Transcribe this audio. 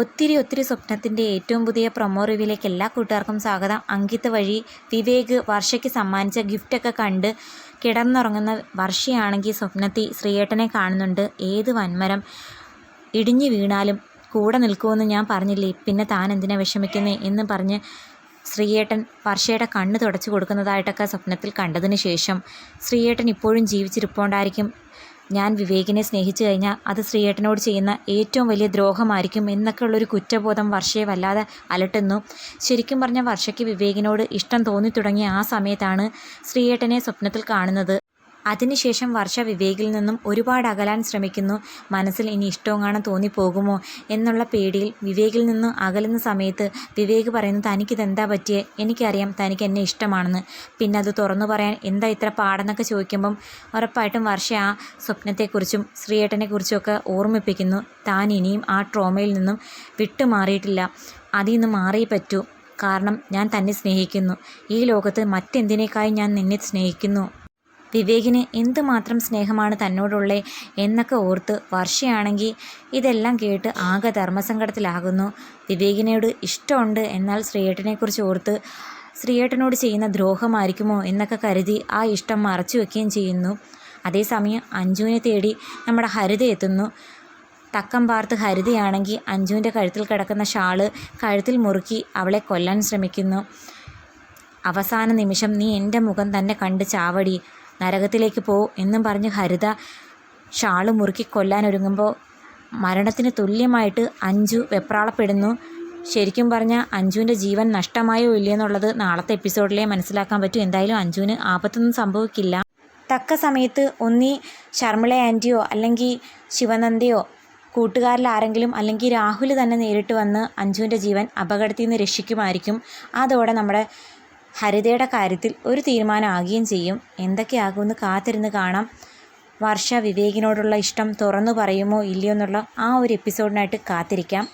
ഒത്തിരി ഒത്തിരി സ്വപ്നത്തിന്റെ ഏറ്റവും പുതിയ പ്രൊമോ റിവ്യൂയിലേക്ക് എല്ലാ കൂട്ടുകാർക്കും സ്വാഗതം. അങ്കിത്ത് വഴി വിവേക് വർഷയ്ക്ക് സമ്മാനിച്ച ഗിഫ്റ്റൊക്കെ കണ്ട് കിടന്നുറങ്ങുന്ന വർഷയാണെങ്കിൽ സ്വപ്നത്തിൽ ശ്രീയേട്ടനെ കാണുന്നുണ്ട്. ഏത് വന്മരം ഇടിഞ്ഞു വീണാലും കൂടെ നിൽക്കുമെന്ന് ഞാൻ പറഞ്ഞില്ലേ? പിന്നെ താൻ എന്തിനാ വിഷമിക്കുന്നേ എന്ന് പറഞ്ഞ് ശ്രീയേട്ടൻ വർഷയുടെ കണ്ണ് തുടച്ചു കൊടുക്കുന്നതായിട്ടൊക്കെ സ്വപ്നത്തിൽ കണ്ടതിന് ശേഷം ശ്രീയേട്ടൻ ഇപ്പോഴും ജീവിച്ചിരിപ്പുണ്ടായിരിക്കും. ഞാൻ വിവേകിനെ സ്നേഹിച്ചു കഴിഞ്ഞാൽ അത് ശ്രീയേട്ടനോട് ചെയ്യുന്ന ഏറ്റവും വലിയ ദ്രോഹമായിരിക്കും എന്നൊക്കെയുള്ളൊരു കുറ്റബോധം വർഷയെ വല്ലാതെ അലട്ടുന്നു. ശരിക്കും പറഞ്ഞാൽ വർഷയ്ക്ക് വിവേകിനോട് ഇഷ്ടം തോന്നി തുടങ്ങിയ ആ സമയത്താണ് ശ്രീയേട്ടനെ സ്വപ്നത്തിൽ കാണുന്നത്. അതിനുശേഷം വർഷ വിവേകിൽ നിന്നും ഒരുപാട് അകലാൻ ശ്രമിക്കുന്നു. മനസ്സിൽ ഇനി ഇഷ്ടവും കാണാൻ തോന്നിപ്പോകുമോ എന്നുള്ള പേടിയിൽ വിവേകിൽ നിന്നും അകലുന്ന സമയത്ത് വിവേക് പറയുന്നു തനിക്കിതെന്താ പറ്റിയേ? എനിക്കറിയാം തനിക്ക് എന്നെ ഇഷ്ടമാണെന്ന്. പിന്നെ അത് തുറന്നു പറയാൻ എന്താ ഇത്ര പാടെന്നൊക്കെ ചോദിക്കുമ്പം ഉറപ്പായിട്ടും വർഷ ആ സ്വപ്നത്തെക്കുറിച്ചും ശ്രീയേട്ടനെക്കുറിച്ചുമൊക്കെ ഓർമ്മിപ്പിക്കുന്നു. താൻ ഇനിയും ആ ട്രോമയിൽ നിന്നും വിട്ടുമാറിയിട്ടില്ല. അതിൽ നിന്ന് മാറിയേ പറ്റൂ. കാരണം ഞാൻ തന്നെ സ്നേഹിക്കുന്നു. ഈ ലോകത്ത് മറ്റെന്തിനേക്കായി ഞാൻ നിന്നെ സ്നേഹിക്കുന്നു. വിവേകിന് എന്തുമാത്രം സ്നേഹമാണ് തന്നോടുള്ളേ എന്നൊക്കെ ഓർത്ത് വർഷയാണെങ്കിൽ ഇതെല്ലാം കേട്ട് ആകെ ധർമ്മസങ്കടത്തിലാകുന്നു. വിവേകിനോട് ഇഷ്ടമുണ്ട് എന്നാൽ ശ്രീയേട്ടനെക്കുറിച്ച് ഓർത്ത് ശ്രീയേട്ടനോട് ചെയ്യുന്ന ദ്രോഹമായിരിക്കുമോ എന്നൊക്കെ കരുതി ആ ഇഷ്ടം മറച്ചു വെക്കുകയും ചെയ്യുന്നു. അതേസമയം അഞ്ജുവിനെ തേടി നമ്മുടെ ഹരിത എത്തുന്നു. തക്കം പാർത്ത് ഹരിതയാണെങ്കിൽ അഞ്ജുവിന്റെ കഴുത്തിൽ കിടക്കുന്ന ഷാൾ കഴുത്തിൽ മുറുക്കി അവളെ കൊല്ലാൻ ശ്രമിക്കുന്നു. അവസാന നിമിഷം നീ എന്റെ മുഖം തന്നെ കണ്ട് ചാവടി. നരകത്തിലേക്ക് പോ എന്നും പറഞ്ഞ് ഹരിത ഷാൾ മുറുക്കി കൊല്ലാൻ ഒരുങ്ങുമ്പോൾ മരണത്തിന് തുല്യമായിട്ട് അഞ്ജു വെപ്രാളപ്പെടുന്നു. ശരിക്കും പറഞ്ഞാൽ അഞ്ജുവിന്റെ ജീവൻ നഷ്ടമായോ ഇല്ലയെന്നുള്ളത് നാളത്തെ എപ്പിസോഡിലേ മനസ്സിലാക്കാൻ പറ്റും. എന്തായാലും അഞ്ജുവിന് ആപത്തൊന്നും സംഭവിക്കില്ല. തക്ക സമയത്ത് ഒന്നീ ശർമിള ആന്റിയോ അല്ലെങ്കിൽ ശിവനന്ദയോ കൂട്ടുകാരിൽ ആരെങ്കിലും അല്ലെങ്കിൽ രാഹുൽ തന്നെ നേരിട്ട് വന്ന് അഞ്ജുവിന്റെ ജീവൻ അപകടത്തിൽ നിന്ന് രക്ഷിക്കുമായിരിക്കും. അതോടെ നമ്മുടെ ഹരിതയുടെ കാര്യത്തിൽ ഒരു തീരുമാനമാകുകയും ചെയ്യും. എന്തൊക്കെയാകുമെന്ന് കാത്തിരുന്ന് കാണാം. വർഷ വിവേകിനോടുള്ള ഇഷ്ടം തുറന്നു പറയുമോ ഇല്ലയോ എന്നുള്ള ആ ഒരു എപ്പിസോഡിനായിട്ട് കാത്തിരിക്കാം.